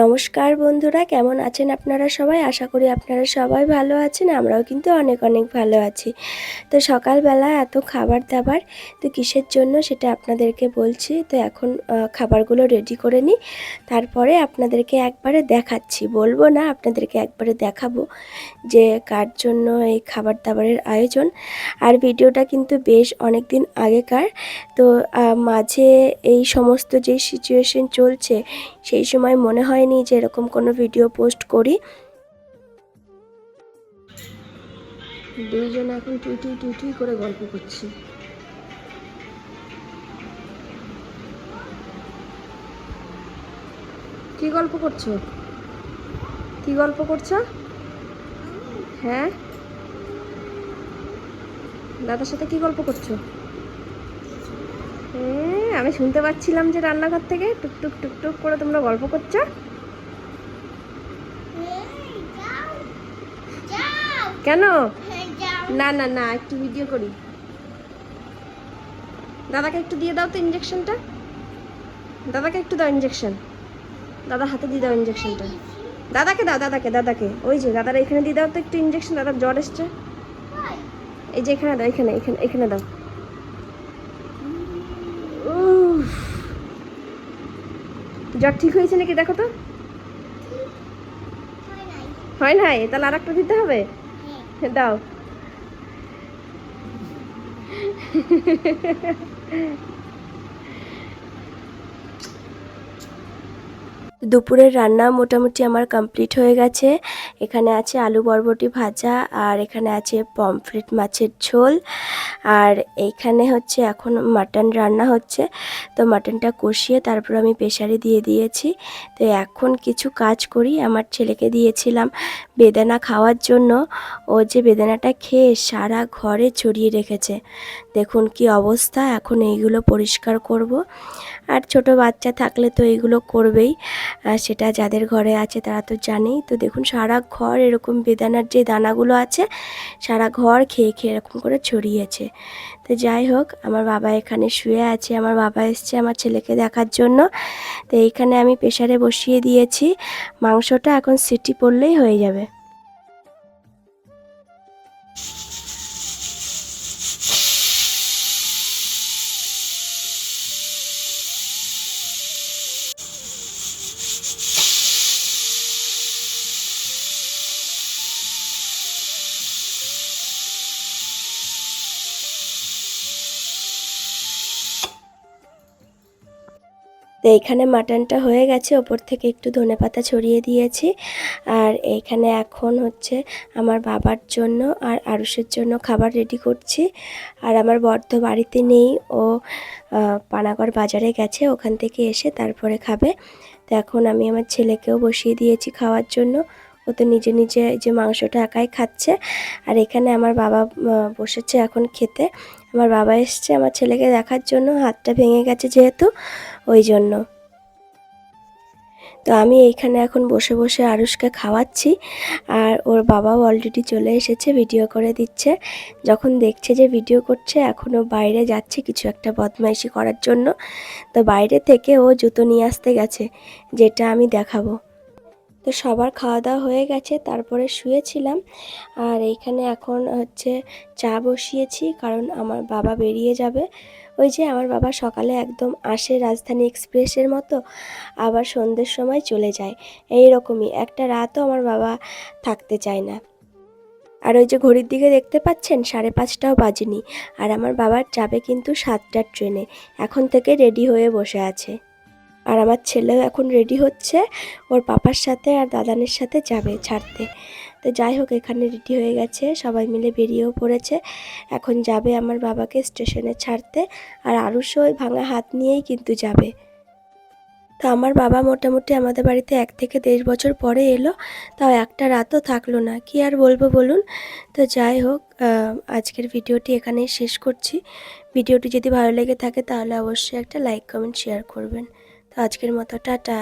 নমস্কার বন্ধুরা, কেমন আছেন আপনারা সবাই? আশা করি আপনারা সবাই ভালো আছেন, আমরাও কিন্তু অনেক অনেক ভালো আছি। তো সকালবেলা এত খাবার দাবার তো কিসের জন্য সেটা আপনাদেরকে বলছি। তো এখন খাবারগুলো রেডি করে নিই। তারপরে আপনাদেরকে একবারে দেখাচ্ছি। বলব না, আপনাদেরকে একবারে দেখাবো যে কার জন্য এই খাবার দাবারের আয়োজন। আর ভিডিওটা কিন্তু বেশ অনেক দিন আগেকার। তো মাঝে এই সমস্ত যে সিচুয়েশন চলছে, সেই সময় মনে হয়নি যে এরকম কোনো ভিডিও পোস্ট করি। দুইজন এখন টুই টুই টুই টুই করে গল্প করছি। কি গল্প করছ? কি গল্প করছ? হ্যাঁ? দাদার সাথে কি গল্প করছ? আমি শুনতে পাচ্ছিলাম যে রান্নাঘর থেকে টুকটুক টুক টুক টুক করে তোমরা গল্প করছ। কেন? না না না একটু ভিডিও করি। দাদাকে একটু দিয়ে দাও তো ইঞ্জেকশনটা দাদাকে একটু দাও ইঞ্জেকশন দাদা হাতে দিয়ে দাও ইঞ্জেকশনটা দাদাকে দাও দাদাকে দাদাকে। ওই যে দাদার এখানে দিয়ে দাও তো একটু ইঞ্জেকশন দাদার জ্বর এসছে। এই যে এখানে দাও এখানে এখানে এখানে দাও। জ্বর ঠিক হয়েছে নাকি দেখো তো? হয় নাই। তাহলে আর একটা দিতে হবে? দাও। দুপুরের রান্না মোটামুটি আমার কমপ্লিট হয়ে গেছে। এখানে আছে আলু বরবটি ভাজা আর এখানে আছে পমফ্রেট মাছের ঝোল। আর এইখানে হচ্ছে এখন মাটন রান্না হচ্ছে। তো মাটনটা কষিয়ে তারপর আমি প্রেশারে দিয়ে দিয়েছি। তো এখন কিছু কাজ করি। আমার ছেলেকে দিয়েছিলাম বেদানা খাওয়ার জন্য। ও যে বেদানাটা খেয়ে সারা ঘরে ছড়িয়ে রেখেছে। দেখুন কি অবস্থা। এখন এইগুলো পরিষ্কার করব। আর ছোট বাচ্চা থাকলে তো এইগুলো করবেই। সেটা যাদের ঘরে আছে তারা তো জানেই। তো দেখুন, সারা ঘর এরকম বেদানার যে দানাগুলো আছে, সারা ঘর খেয়ে খেয়ে এরকম করে ছড়িয়েছে। তো যাই হোক, আমার বাবা এখানে শুয়ে আছে। আমার বাবা এসছে আমার ছেলেকে দেখার জন্য। তো এইখানে আমি প্রেশারে বসিয়ে দিয়েছি। মাংসটা এখন সিটি পড়লেই হয়ে যাবে। তো এইখানে মাটনটা হয়ে গেছে। ওপর থেকে একটু ধনেপাতা ছড়িয়ে দিয়েছি। আর এইখানে এখন হচ্ছে আমার বাবার জন্য আর আরুষের জন্য খাবার রেডি করছি। আর আমার বর্ধ বাড়িতে নেই। ও পানাগড় বাজারে গেছে। ওখান থেকে এসে তারপরে খাবে। তো এখন আমি আমার ছেলেকেও বসিয়ে দিয়েছি খাওয়ার জন্য। ও তো নিজে নিজে যে মাংসটা একাই খাচ্ছে। আর এখানে আমার বাবা বসেছে এখন খেতে। আমার বাবা এসছে আমার ছেলেকে দেখার জন্য, হাতটা ভেঙে গেছে যেহেতু, ওই জন্য। তো আমি এইখানে এখন বসে বসে আরুষকে খাওয়াচ্ছি, আর ওর বাবাও অলরেডি চলে এসেছে ভিডিও করে দিচ্ছে। যখন দেখছে যে ভিডিও করছে এখনও বাইরে যাচ্ছে কিছু একটা বদমাইশি করার জন্য। তো বাইরে থেকে ও জুতো নিয়ে আসতে গেছে, যেটা আমি দেখাবো। তো সবার খাওয়া দাওয়া হয়ে গেছে, তারপরে শুয়েছিলাম। আর এইখানে এখন হচ্ছে চা বসিয়েছি, কারণ আমার বাবা বেরিয়ে যাবে। ওই যে আমার বাবা সকালে একদম আসে রাজধানী এক্সপ্রেসের মতো, আবার সন্ধ্যের সময় চলে যায়। এই রকমই একটা রাতও আমার বাবা থাকতে চায় না। আর ওই যে ঘড়ির দিকে দেখতে পাচ্ছেন, সাড়ে পাঁচটাও বাজেনি। আর আমার বাবার যাবে কিন্তু সাতটার ট্রেনে, এখন থেকে রেডি হয়ে বসে আছে। আর আমার ছেলেও এখন রেডি হচ্ছে ওর পাপার সাথে আর দাদানের সাথে যাবে ছাড়তে। তো যাই হোক, এখানে রেডি হয়ে গেছে, সবাই মিলে বেরিয়েও পড়েছে। এখন যাবে আমার বাবাকে স্টেশনে ছাড়তে আর আরুষও ওই ভাঙা হাত নিয়েই কিন্তু যাবে। তো আমার বাবা মোটামুটি আমাদের বাড়িতে এক থেকে দেড় বছর পরে এলো, তাও একটা রাতও থাকল না। কি আর বলব বলুন? তো যাই হোক আজকের ভিডিওটি এখানেই শেষ করছি। ভিডিওটি যদি ভালো লেগে থাকে তাহলে অবশ্যই একটা লাইক, কমেন্ট শেয়ার করবেন। তো আজকের মতো টাটা।